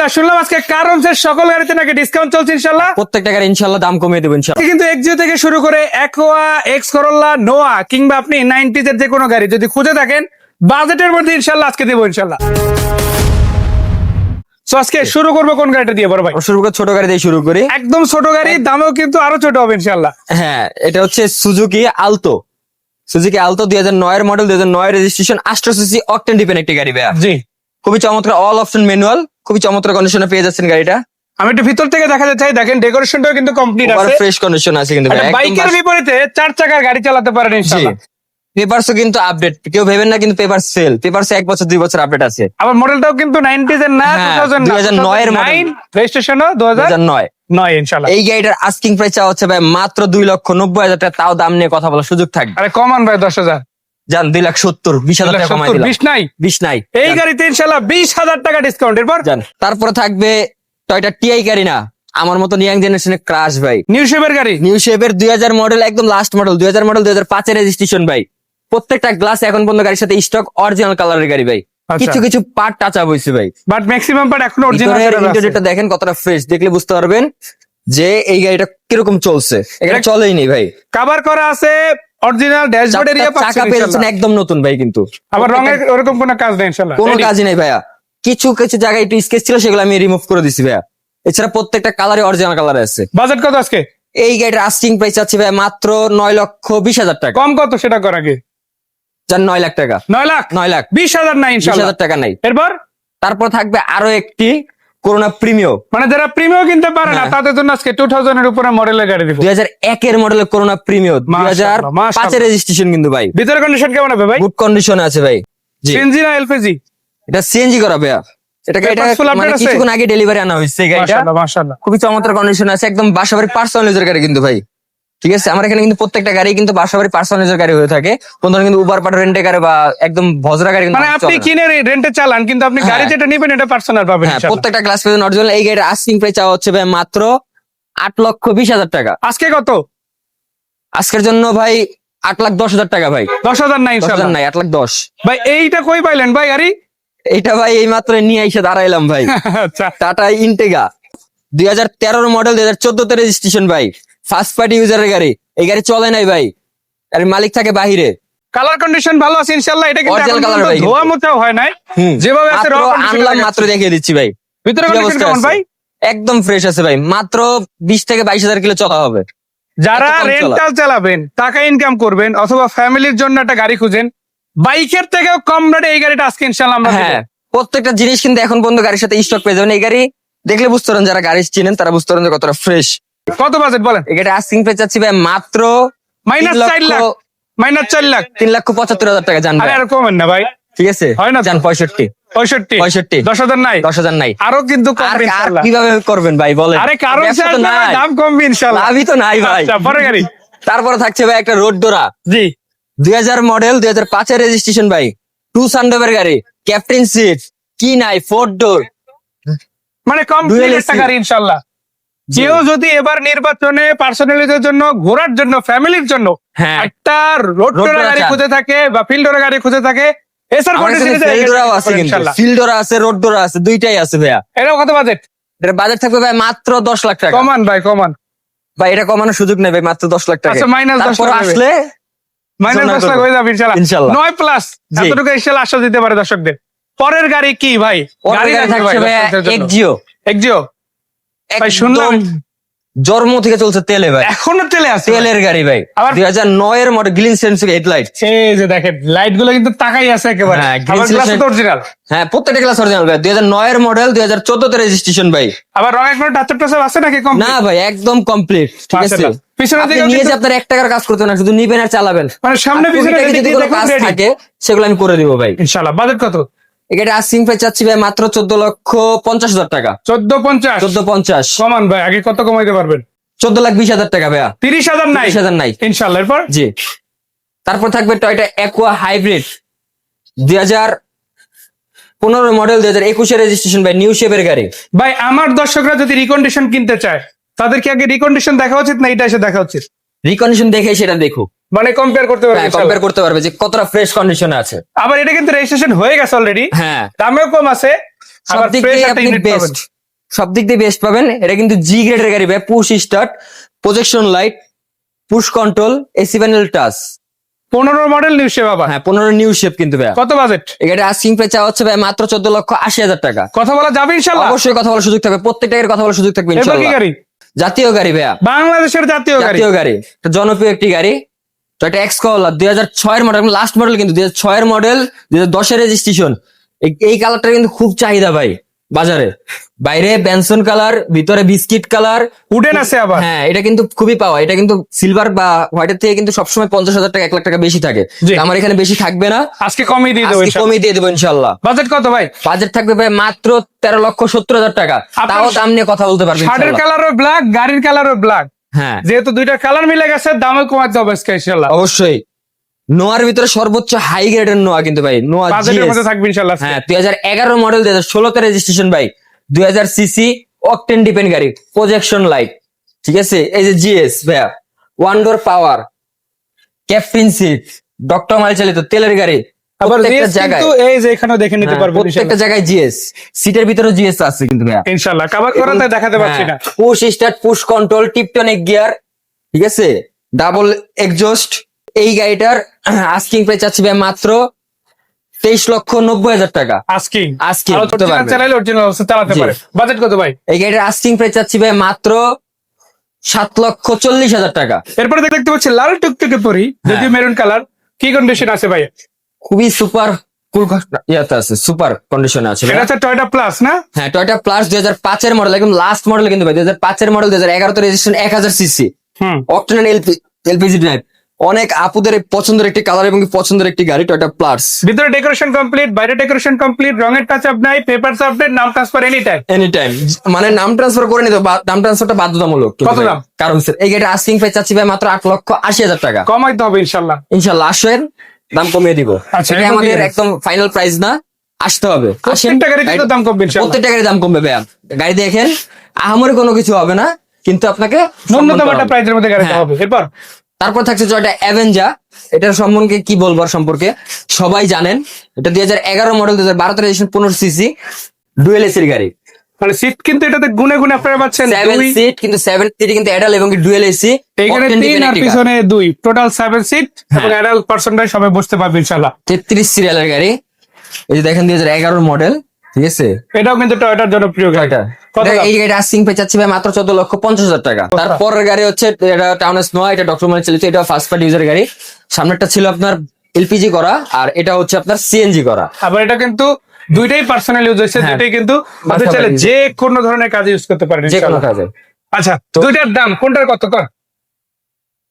আলহামদুলিল্লাহ শুনলাম আজকে কারণসের সকল গাড়িতে নাকি ডিসকাউন্ট চলছে ইনশাল্লাহ প্রত্যেকটা গাড়ি ইনশাল্লাহ দাম কমিয়ে দেবো ইনশাল্লাহ কিন্তু এক্সিও থেকে শুরু করে একোয়া এক্স করোলা নোয়া কিংবা আপনি নাইনটিজ এর যে কোনো গাড়ি যদি খুঁজে থাকেন বাজেটের মধ্যে ইনশাল্লাহ আজকে দেবো ইনশাল্লাহ আজকে শুরু করব কোন গাড়িটা দিয়ে বড় ভাই? শুরু করে ছোট গাড়ি দিয়ে শুরু করি। একদম ছোট গাড়ি দামেও কিন্তু আরও ছোট হবে ইনশাল্লাহ হ্যাঁ এটা হচ্ছে সুজুকি আলতো সুজুকি আলতো দুই হাজার নয়ের মডেল দুই হাজার নয় রেজিস্ট্রেশন আষ্টশো সিসি অকটেন একটি গাড়ি ভাইয়া। জি। খুবই চমৎকার অল অপশন ম্যানুয়াল খুবই চমৎকার কন্ডিশনে পেয়ে যাচ্ছেন গাড়িটা। আমি একটু ভিতর থেকে দেখা যাচ্ছে দেখেন ডেকোরেশনটাও কিন্তু কমপ্লিট আছে। ফ্রেশ কন্ডিশন আছে কিন্তু বাইকের বিপরীতে চার চাকার গাড়ি চালাতে পারেন ইনশাল্লাহ পেপারসও কিন্তু আপডেট কেউ ভেবেন না কিন্তু পেপার সেল পেপার এক বছর দুই বছর আপডেট আছে। আবার মডেলটাও কিন্তু নাইনটিজ এর না হ্যাঁ, টু থাউজেন্ড 2009 এর model। রেজিস্ট্রেশনও দু দুই হাজার হাজার নয়। নয় ইনশাল্লাহ এই গাড়িটার আস্কিং প্রাইস চাওয়া হচ্ছে ভাই মাত্র দুই লক্ষ নব্বই হাজার টাকা। তাও দাম নিয়ে কথা বলার সুযোগ থাকবে। আরে কমান ভাই দশ হাজার। যান দুই লাখ সত্তর বিশ হাজার টাকা কমাই দিলাম। বিশ নাই? বিশ নাই এই গাড়িতে ইনশাল্লাহ বিশ হাজার টাকা ডিসকাউন্ট এরপর? যান তারপরে থাকবে টয়টা টিআই গাড়ি না। আমার মতো ইয়াং জেনারেশনের ক্রাশ ভাই। নিউ শেপের গাড়ি? নিউ শেপের দুই হাজার মডেল একদম লাস্ট মডেল দুই হাজার মডেল দুই হাজার পাঁচের রেজিস্ট্রেশন ভাই। প্রত্যেকটা গ্লাস এখন পর্যন্ত গাড়ির সাথে স্টক অরিজিনাল কালারের গাড়ি ভাই। আচ্ছা। কিছু কিছু পার্ট টাচ আপ হয়েছে ভাই। বাট ম্যাক্সিমাম পার্ট এখন অরিজিনাল দেখেন কতটা ফ্রেশ দেখলে বুঝতে পারবেন যে এই গাড়িটা কীরকম চলছে। এটা এটা- চলেই নেই ভাই। কভার করা আছে অরিজিনাল ড্যাশবোর্ড এরিয়া চাকা একদম নতুন ভাই কিন্তু। আবার রঙের ওরকম কোনো কাজ নেই ইনশাল্লাহ। কোনো কাজই নেই ভাইয়া। কিছু কিছু জায়গায় একটু স্কেচ ছিল সেগুলো আমি রিমুভ করে দিছি ভাইয়া। এছাড়া প্রত্যেকটা কালারে অরিজিনাল কালার আছে। বাজেট কত আজকে? এই গাড়ির আস্টিং প্রাইস আছে ভাই মাত্র নয় লক্ষ বিশ হাজার টাকা। কম কত সেটা কর আগে? যার নয় লাখ টাকা। নয় লাখ? নয় লাখ। বিশ হাজার নাই বিশ হাজার টাকা নাই। এরপর? তারপর থাকবে আরও একটি করোনা প্রিমিও মানে যারা প্রিমিয়াম কিনতে পারে না হ্যাঁ। তাদের জন্য আজকে টু থাউজেন্ড এর উপরে মডেলের গাড়ি দিব। দুই হাজার একের মডেলের করোনা প্রিমিও দুই হাজার। পাঁচের রেজিস্ট্রেশন কিন্তু ভাই। ভিতরে কন্ডিশন কেমন হবে ভাই? গুড কন্ডিশনে আছে ভাই। জি। সিএনজি না এলপিজি এটা সিএনজি করা ভাইয়া। এটাকে এটা মানে কিছুক্ষণ আগে ডেলিভারি আনা হয়েছে গাড়িটা। মাশাআল্লাহ মাশাআল্লাহ। খুবই চমৎকার কন্ডিশন আছে। একদম বাসাবাড়ি পার্সোনালাইজার গাড়ি কিন্তু ভাই। ঠিক আছে? আমার এখানে কিন্তু প্রত্যেকটা গাড়ি কিন্তু বাসাবাড়ি পার্সোনালাইজার গাড়ি হয়ে থাকে। কোন ধরনের কিন্তু উবার পাটা রেন্টে গাড়ি বা একদম ভজরা গাড়ি মানে আপনি। কিনে রেন্টে চালান কিন্তু আপনি গাড়ি হ্যাঁ। যেটা নেবেন এটা পার্সোনাল পাবেন হ্যাঁ প্রত্যেকটা ক্লাস পেজেন অরিজিনাল এই গাড়ির আস্কিং প্রাইস চাওয়া হচ্ছে ভাই মাত্র আট লক্ষ বিশ হাজার টাকা। আজকে কত? আজকের জন্য ভাই আট লাখ দশ হাজার টাকা ভাই। দশ হাজার নাই নাই আট লাখ দশ। ভাই এইটা কই পাইলেন ভাই গাড়ি এইটা ভাই এই মাত্র নিয়ে এসে দাঁড়াইলাম ভাই। আচ্ছা। টাটা ইন্টেগা দুই হাজার তেরোর মডেল দুই হাজার চোদ্দতে রেজিস্ট্রেশন ভাই। ফার্স্ট পার্টি ইউজারের গাড়ি। এই গাড়ি চলে নাই ভাই। আর মালিক থাকে বাহিরে। কালার কন্ডিশন ভালো আছে ইনশাআল্লাহ। এটা কিন্তু এখন colour ভাই ধোয়া মোছাও হয় নাই। যেভাবে আছে condition আনলাম মাত্র দেখিয়ে দিচ্ছি ভাই। ভিতরে কন্ডিশন কেমন ভাই? একদম ফ্রেশ আছে ভাই। মাত্র বিশ থেকে বাইশ হাজার কিলো চলা হবে। যারা রেন্টাল চালাবেন টাকা ইনকাম করবেন অথবা ফ্যামিলির জন্য একটা গাড়ি খুঁজেন বাইকের থেকেও কম রেটে এই গাড়িটা আজকে ইনশাআল্লাহ আমরা হ্যাঁ প্রত্যেকটা জিনিস কিন্তু এখন পর্যন্ত গাড়ির সাথে স্টক পেয়ে যাবেন। এই গাড়ি দেখলে বুঝতে পারেন যারা গাড়ি চিনেন তারা বুঝতে পারেন যে কতটা ফ্রেশ কত বাজেট বলেন? গাড়ি আস্কিং পেয়ে যাচ্ছি ভাই মাত্র মাইনাস তিন চার লাখ। মাইনাস চার লাখ। তিন লক্ষ পঁচাত্তর হাজার টাকা জান আরে আর কমেন না ভাই। ঠিক আছে? হয় না জান পঁয়ষট্টি। পঁয়ষট্টি? পঁয়ষট্টি। দশ হাজার নাই? দশ হাজার নাই। আরও কিন্তু কীভাবে করবেন ভাই বলেন। আরে কারণ দাম কমবে ইনশাআল্লাহ লাভই তো নাই ভাই। আচ্ছা পরে গাড়ি। তারপরে থাকছে ভাই একটা রোড ডোরা জি। দুই হাজার মডেল দুই হাজার পাঁচের রেজিস্ট্রেশন ভাই। টু সানডোভের গাড়ি। ক্যাপ্টেন সিট কি নাই? ফোর ডোর মানে কম কেউ যদি এবার নির্বাচনে পার্সোনালিটির জন্য ঘোরার জন্য ফ্যামিলির জন্য হ্যাঁ। একটা রোড টোরা গাড়ি খুঁজে থাকে বা ফিল্ডোরা গাড়ি খুঁজে থাকে এসআর ফিল্ডোরাও আছে কিন্তু। আছে রোড ডোরা আছে দুইটাই আছে ভাইয়া। এটাও কত বাজেট বাজেট থাকবে ভাই মাত্র দশ লাখ টাকা। কমান ভাই কমান। ভাই এটা কমানোর সুযোগ নেই ভাই মাত্র দশ লাখ টাকা। আচ্ছা মাইনাস দশ তারপর লাখ আসলে মাইনাস দশ লাখ হয়ে যাবে ইনশাল্লাহ। নয় প্লাস। এতটুকু ইনশাআল্লাহ আশ্বাস দিতে পারে দর্শকদের। পরের গাড়ি কি ভাই? গাড়ি থাকছে ভাই জন্য। এক্সিও এক্সিও ভাই, শুনলাম। জন্ম থেকে চলছে তেলে ভাই। এখনও তেলে আছে তেলের গাড়ি ভাই। আবার- দুই হাজার নয়ের মডেল গ্রিন সেন্সর হেডলাইট এই যে দেখেন লাইটগুলো কিন্তু তাকাই আছে একেবারে। হ্যাঁ, তো অরিজিনাল হ্যাঁ প্রত্যেকটা ক্লাস অরিজিনাল ভাই। দুই হাজার নয়ের মডেল দুই হাজার চোদ্দতে রেজিস্ট্রেশন ভাই। আবার টাচ আপ আছে নাকি না ভাই একদম কমপ্লিট ঠিক আছে? আপনি দিকেও নিয়ে যে আপনার এক টাকার কাজ করতে না শুধু নিবেন আর চালাবেন। মানে সামনে পিছনে যদি যদি কোনো কাজ থাকে সেগুলো আমি করে দিব ভাই। ইনশাআল্লাহ। বাজেট কত? এটা আসিং প্রাইস চাচ্ছি ভাই মাত্র চোদ্দ লক্ষ পঞ্চাশ হাজার টাকা। চোদ্দ পঞ্চাশ? চোদ্দ পঞ্চাশ। কমান ভাই আগে কত কমাইতে পারবেন? চোদ্দ লাখ বিশ হাজার টাকা ভাইয়া। তিরিশ হাজার নাই? হাজার নাই। ইনশাআল্লাহ এরপর? জি। তারপর থাকবে টয়টা অ্যাকোয়া হাইব্রিড দুই হাজার পনেরো মডেল দুই হাজার একুশে রেজিস্ট্রেশন ভাই নিউ শেপের গাড়ি। ভাই আমার দর্শকরা যদি রিকন্ডিশন কিনতে চায় তাদেরকে আগে রিকন্ডিশন দেখা উচিত না? এটা এসে দেখা উচিত? রিকন্ডিশন দেখে সেটা দেখো মানে কম্পেয়ার করতে পারবে কম্পেয়ার করতে পারবে যে কতটা ফ্রেশ কন্ডিশনে আছে। আবার এটা কিন্তু রেজিস্ট্রেশন হয়ে গেছে অলরেডি হ্যাঁ। দামেও কম আছে সব দিক দিয়ে আপনি। বেস্ট সব দিক দিয়ে বেস্ট পাবেন। এটা কিন্তু জি গ্রেডের গাড়ি ভাই push start projection light push control AC panel touch পনেরো মডেল নিউ শেপ আবার। হ্যাঁ পনেরো নিউ শেপ কিন্তু ভাই কত বাজেট এটা আস্কিং প্রাইস চাওয়া হচ্ছে ভাই মাত্র চোদ্দ লক্ষ আশি হাজার টাকা। কথা বলা যাবে ইনশাল্লাহ? অবশ্যই কথা বলার সুযোগ থাকবে প্রত্যেকটা কথা বলার সুযোগ থাকবে গাড়ি? জাতীয় গাড়ি ভাইয়া। বাংলাদেশের জাতীয় জাতীয় গাড়ি। জনপ্রিয় একটি গাড়ি। তো এটা এক্স কলা দুই হাজার ছয়ের মডেল লাস্ট মডেল কিন্তু দুই হাজার ছয়ের মডেল দুই হাজার দশের রেজিস্ট্রেশন এই কালারটা কিন্তু খুব চাহিদা ভাই। বাজারে। বাইরে ব্যানসন কালার ভিতরে বিস্কিট কালার। উডেন আছে আবার। হ্যাঁ এটা কিন্তু খুবই পাওয়া। এটা কিন্তু সিলভার বা হোয়াইটের থেকে কিন্তু সবসময় পঞ্চাশ হাজার টাকা এক লাখ টাকা বেশি থাকে। আমার এখানে বেশি থাকবে না। আজকে কমিয়ে দিয়ে দেবো কমিয়ে দিয়ে দেবো ইনশাল্লাহ। বাজেট কত ভাই? বাজেট থাকবে ভাই মাত্র তেরো লক্ষ সত্তর হাজার টাকা। তাও দাম নিয়ে কথা বলতে পারবেন শার্টের। কালারও ব্ল্যাক গাড়ির কালারও ব্ল্যাক হ্যাঁ। যেহেতু দুইটা কালার মিলে গেছে দামও কমাতে হবে ইনশাল্লাহ। অবশ্যই। নোয়ার ভিতরে সর্বোচ্চ হাই গ্রেডের নোয়া কিন্তু ভাই নোয়া থাকবে ইনশাল্লাহ হ্যাঁ দুই হাজার এগারো মডেল দুই হাজার ষোলোতে রেজিস্ট্রেশন ভাই দুই হাজার সিসি অকটেন ডিপেন্ড গাড়ি প্রজেকশন লাইট ঠিক আছে? এই যে জিএস ভাইয়া one door power captain seat doctor মাল চালিত তেলের গাড়ি আবার প্রত্যেকটা GS জায়গায় কিন্তু এই যে এখানেও দেখে নিতে হ্যাঁ, পারবেন প্রত্যেকটা জায়গায় জিএস সিটের ভিতরে জিএস আছে কিন্তু ভাইয়া। ইনশাল্লাহ কাবার করা তাই দেখাতে পারছি না। Push start push control tiptronic gear ঠিক আছে? ডাবল এক্সজস্ট এই গাড়িটার আস্কিং প্রাইস চাচ্ছি ভাই মাত্র তেইশ লক্ষ নব্বই হাজার টাকা। আস্কিং পারবে। চালাইলে অরিজিনাল অবস্থা চালাতে পারে। বাজেট কত ভাই? এই গাড়িটার আস্কিং প্রাইস চাচ্ছি ভাই মাত্র সাত লক্ষ চল্লিশ হাজার টাকা। এরপরে দেখতে পাচ্ছি লাল টুকটুকে পরি। যদি মেরুন কালার কি কন্ডিশন আছে ভাই? খুবই সুপার কুল ইয়াতে আছে সুপার কন্ডিশনে আছে এটা টয়টা প্লাস না? হ্যাঁ টয়টা প্লাস দুই হাজার পাঁচের মডেল একদম লাস্ট মডেল কিন্তু ভাই দুই হাজার পাঁচের মডেল দুই হাজার এগারোতে রেজিস্ট্রেশন এক হাজার সিসি অক্টেন এলপিজি ড্রাইভ অনেক আপুদের পছন্দের একটি কালার এবং পছন্দের একটি গাড়ি টয়টা প্লাস ভিতরে ডেকোরেশন কমপ্লিট বাইরে ডেকোরেশন কমপ্লিট রঙের টাচ আপ নাই পেপার আপডেট নাম transfer any time any time মানে নাম ট্রান্সফার করে নিতে নাম ট্রান্সফারটা বাধ্যতামূলক। কত দাম? কারণ স্যার এই গাড়িটা আস্কিং প্রাইস চাচ্ছি ভাই মাত্র আট লক্ষ আশি হাজার টাকা। কমাইতে হবে ইনশাল্লাহ। ইনশাল্লাহ আসেন দাম কমিয়ে দিব। আচ্ছা, এটা আমাদের একদম ফাইনাল প্রাইস না আসতে হবে। প্রত্যেকটা গাড়ি কিন্তু দাম কমবে প্রত্যেকটা গাড়ির দাম কমবে ভাইয়া। গাড়ি দেখেন আহামরি কোনো কিছু হবে না কিন্তু আপনাকে ন্যূনতম একটা হবে। প্রাইজের মধ্যে গাড়িতে হ্যাঁ। হবে। এরপর? তারপর থাকছে জয়টা অ্যাভেঞ্জা এটার সম্পর্কে কি বলব সম্পর্কে? সবাই জানেন এটা দুই হাজার এগারো মডেল দুই হাজার বারোতে রেজিস্ট্রেশন পনেরো সিসি ডুয়েল এসির গাড়ি। মানে সিট কিন্তু এটাতে গুনে গুনে আপনারা পাচ্ছেন সেভেন দুই সিট কিন্তু সেভেন সিট কিন্তু অ্যাডাল এবং ডুয়েল এসি এইখানে তিন আর পিছনে দুই। Total seven seat. এবং অ্যাডাল্ট পার্সনরাই সবাই বসতে পারবে সিরিয়ালের গাড়ি। এই যে দেখেন দুই হাজার এগারোর মডেল ঠিক আছে? এটাও কিন্তু টয়টার জনপ্রিয় গাড়ি? এই গাড়িটা আসিং পে চাচ্ছি ভাই মাত্র চোদ্দ লক্ষ পঞ্চাশ হাজার টাকা। তারপরের গাড়ি হচ্ছে এটা টাউনেস নোয়া এটা ডক্টর মানে চালিত এটা ফার্স্ট পার্টি ইউজার গাড়ি। সামনেরটা ছিল আপনার এলপিজি করা আর এটা হচ্ছে আপনার সিএনজি করা। আবার এটা কিন্তু দুইটাই পার্সোনাল ইউজ হয়েছে হ্যাঁ। দুইটাই কিন্তু আপনি চাইলে যে কোনো ধরনের কাজে ইউজ করতে পারেন যে কোনো কাজে। আচ্ছা দুইটার দাম কোনটার কত কর?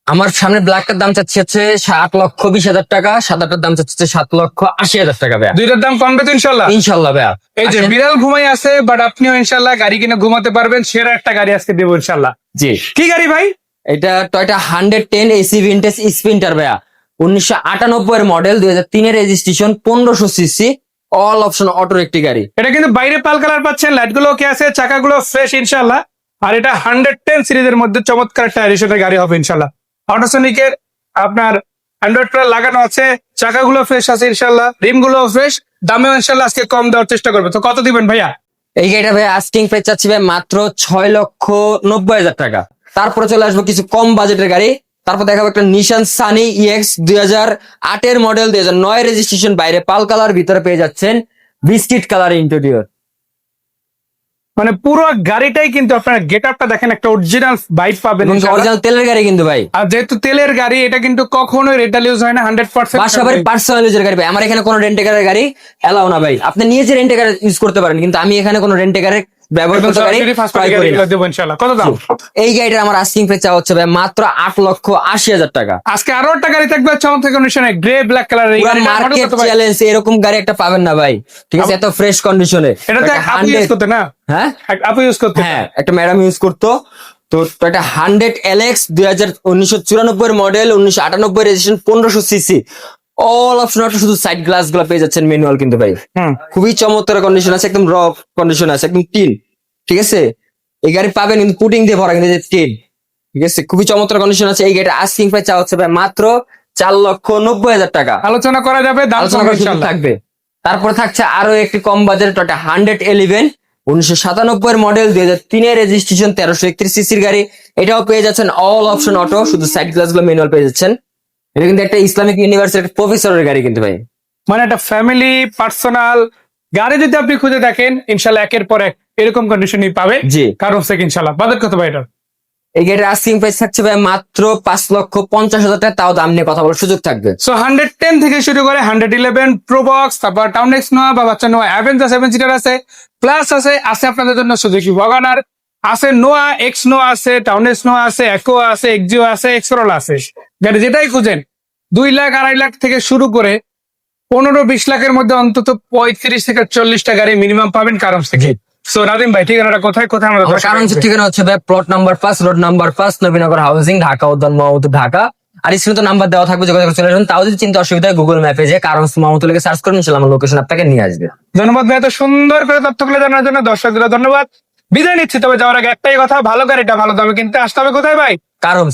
আমার সামনে ব্ল্যাক ব্ল্যাকটার দাম চাচ্ছি হচ্ছে সাত লক্ষ বিশ হাজার টাকা সাদাটার দাম চাচ্ছি হচ্ছে সাত লক্ষ আশি হাজার টাকা ভাইয়া। দুইটার দাম কমবে তো ইনশাল্লাহ? ইনশাল্লাহ ভাইয়া। এই যে বিড়াল ঘুমাই আছে বাট আপনিও ইনশাল্লাহ গাড়ি কিনে ঘুমাতে পারবেন সেরা একটা গাড়ি আজকে দেবো ইনশাল্লাহ। জি। কি গাড়ি ভাই? এটা Toyota hundred ten AC vintage sprinter ভাইয়া। উনিশশো আটানব্বই এর মডেল দুই হাজার তিনের রেজিস্ট্রেশন পনেরোশো সিসি অল অপশন অটোর একটি গাড়ি। এটা কিন্তু বাইরে পাল কালার পাচ্ছেন লাইটগুলো ওকে আছে চাকাগুলো ফ্রেশ ইনশাল্লাহ। আর এটা হান্ড্রেড টেন সিরিজের মধ্যে চমৎকার একটা এডিশনের গাড়ি হবে ইনশাল্লাহ। অটোসনিকের আপনার অ্যান্ড্রয়েড লাগানো আছে। চাকাগুলো ফ্রেশ আছে ইনশাল্লাহ রিমগুলো ফ্রেশ দামেও ইনশাল্লাহ আজকে কম দেওয়ার চেষ্টা করবে। তো কত দিবেন ভাইয়া? এই গাড়িটা ভাই আস্কিং প্রাইস চাচ্ছি ভাই মাত্র ছয় লক্ষ নব্বই হাজার টাকা। তারপরে চলে আসব কিছু কম বাজেটের গাড়ি। তারপর দেখাবো একটা নিশান সানি ইএক্স দুই হাজার আটের মডেল দুই হাজার নয় রেজিস্ট্রেশন বাইরে। পাল কালার ভিতরে পেয়ে যাচ্ছেন। বিস্কিট কালার ইন্টেরিয়র মানে পুরো গাড়িটাই কিন্তু আপনার গেট আপটা দেখেন একটা অরিজিনাল বাইক পাবেন অরিজিনাল তেলের গাড়ি কিন্তু ভাই। আর যেহেতু তেলের গাড়ি এটা কিন্তু কখনো রেটাল ইউজ হয় না হান্ড্রেড পার্সেন্ট বাসাবাড়ির পার্সোনাল ইউজের গাড়ি ভাই। আমার এখানে কোনো রেন্টে গাড়ি এলাও না ভাই। আপনি নিজে রেন্টে গাড়ি ইউজ করতে পারেন কিন্তু আমি এখানে কোনো রেন্টে গাড়ি ব্যবহার করতে গাড়ি ক্রয় করি না। দেবো ইনশাল্লাহ কত দাম? এই গাড়িটার আমার আস্কিং প্রাইস চাওয়া হচ্ছে ভাই মাত্র আট লক্ষ আশি হাজার টাকা। আজকে আরও একটা গাড়ি থাকবে চমৎকার কন্ডিশনে গ্রে ব্ল্যাক কালার এই গাড়িটার model মার্কেট চ্যালেঞ্জ এরকম গাড়ি একটা পাবেন না ভাই। ঠিক আছে এত ফ্রেশ কন্ডিশনে এটাতে আপু ইউজ করতে না? হ্যাঁ? ইউজ করতে। হ্যাঁ একটা ম্যাডাম ইউজ করতো। তো একটা হান্ড্রেড এলএক্স দুই হাজার উনিশশো চুরানব্বই মডেল উনিশশো আটানব্বই রেজিস্ট্রেশন পনেরোশো সিসি অল অপশন শুধু সাইড গ্লাসগুলো পেয়ে যাচ্ছেন ম্যানুয়াল কিন্তু ভাই। খুবই চমৎকার কন্ডিশন আছে একদম র কন্ডিশন আছে একদম টিন ঠিক আছে? এই গাড়ি পাবেন কিন্তু পুটিং দিয়ে ভরা কিন্তু টিন ঠিক আছে? খুবই চমৎকার কন্ডিশন আছে এই গাড়িটা আস্কিং প্রাইস চাওয়া হচ্ছে ভাই মাত্র চার লক্ষ নব্বই হাজার টাকা। আলোচনা করা যাবে আলোচনা থাকবে। তারপর থাকছে আরও একটি কম বাজারের টয়টা হান্ড্রেড এলিভেন উনিশশো সাতানব্বই এর মডেল দুই হাজার তিনের রেজিস্ট্রেশন তেরোশো একত্রিশ সিসির গাড়ি। এটাও পেয়ে যাচ্ছেন অল অপশন অটো শুধু সাইড গ্লাসগুলো ম্যানুয়াল পেয়ে যাচ্ছেন। এটা কিন্তু একটা ইসলামিক ইউনিভার্সিটির একটা প্রফেসরের গাড়ি কিন্তু ভাই। মানে একটা ফ্যামিলি পার্সোনাল গাড়ি যদি আপনি খুঁজে দেখেন ইনশাল্লাহ একের পর এক এরকম কন্ডিশনই পাবে। জি। কারণ থেকে ইনশাল্লাহ। বাজেট কত ভাই এটার এই গাড়ির আস্কিং প্রাইস থাকছে ভাই মাত্র পাঁচ লক্ষ পঞ্চাশ হাজার টাকা। তাও দাম নিয়ে কথা বলার সুযোগ থাকবে। সো হান্ড্রেড টেন থেকে শুরু করে হান্ড্রেড ইলেভেন প্রো বক্স তারপর টাউন এক্স নোয়া বা বাচ্চা নোয়া অ্যাভেঞ্জার সেভেন সিটার আছে। প্লাস আছে আছে আপনাদের জন্য সুজুকি ওয়াগানার আছে নোয়া এক্স নোয়া আছে টাউন এক্স নোয়া আছে একো আছে এক্সিও আছে এক্সরোল আছে। গাড়ি যেটাই খুঁজেন দুই লাখ আড়াই লাখ থেকে শুরু করে পনেরো বিশ লাখের মধ্যে অন্তত পঁয়ত্রিশ থেকে চল্লিশটা গাড়ি মিনিমাম পাবেন কারণ থেকে সো নাদিম ভাই ঠিকানাটা কোথায় কোথায় আমরা কারণ ঠিকানা হচ্ছে ভাই প্লট নাম্বার পাঁচ রোড নাম্বার পাঁচ নবীনগর হাউসিং ঢাকা উদ্যান ঢাকা। আর স্ক্রিনে তো নাম্বার দেওয়া থাকবে যোগাযোগ চলে আসবেন তাও যদি চিন্তা অসুবিধা হয় গুগল ম্যাপে যে কারণ লিখে সার্চ করুন ইনশাল্লাহ আমার লোকেশন আপনাকে নিয়ে আসবে। ধন্যবাদ ভাই এত সুন্দর করে তথ্যগুলো জানার জন্য দর্শকদের ধন্যবাদ। বিদায় নিচ্ছি তবে যাওয়ার আগে একটাই কথা ভালো গাড়িটা ভালো দামে কিনতে আসতে হবে। কোথায় ভাই? কারণ